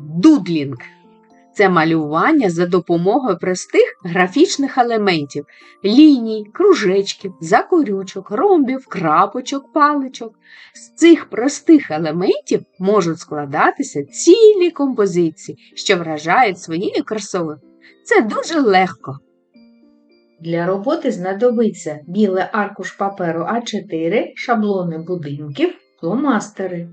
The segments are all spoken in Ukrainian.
дудлінг. Це малювання за допомогою простих графічних елементів ліній, кружечків, закорючок, ромбів, крапочок, паличок. З цих простих елементів можуть складатися цілі композиції, що вражають своєю красою. Це дуже легко. Для роботи знадобиться білий аркуш паперу А4, шаблони будинків, фломастери.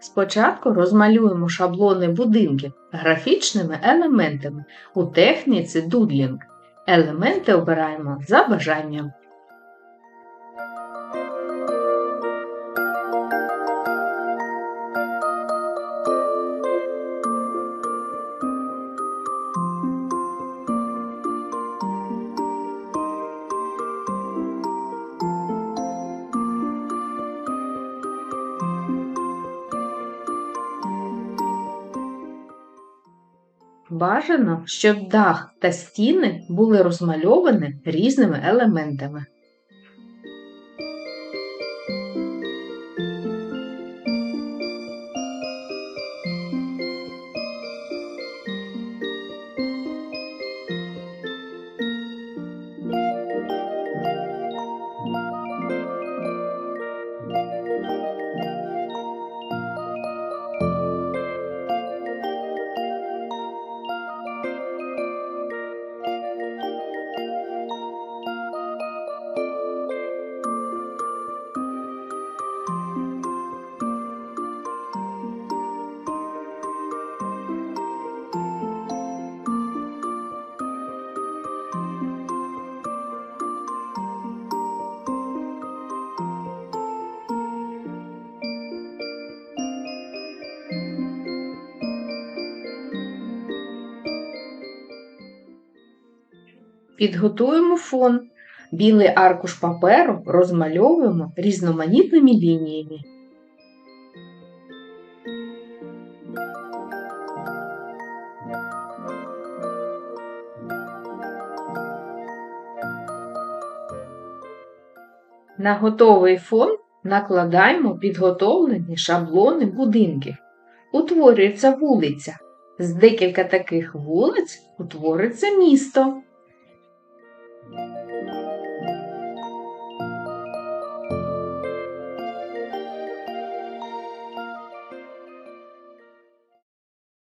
Спочатку розмалюємо шаблони будинків графічними елементами у техніці дудлінг. Елементи обираємо за бажанням. Бажано, щоб дах та стіни були розмальовані різними елементами. Підготуємо фон. Білий аркуш паперу розмальовуємо різноманітними лініями. На готовий фон накладаємо підготовлені шаблони будинків. Утворюється вулиця. З декілька таких вулиць утвориться місто.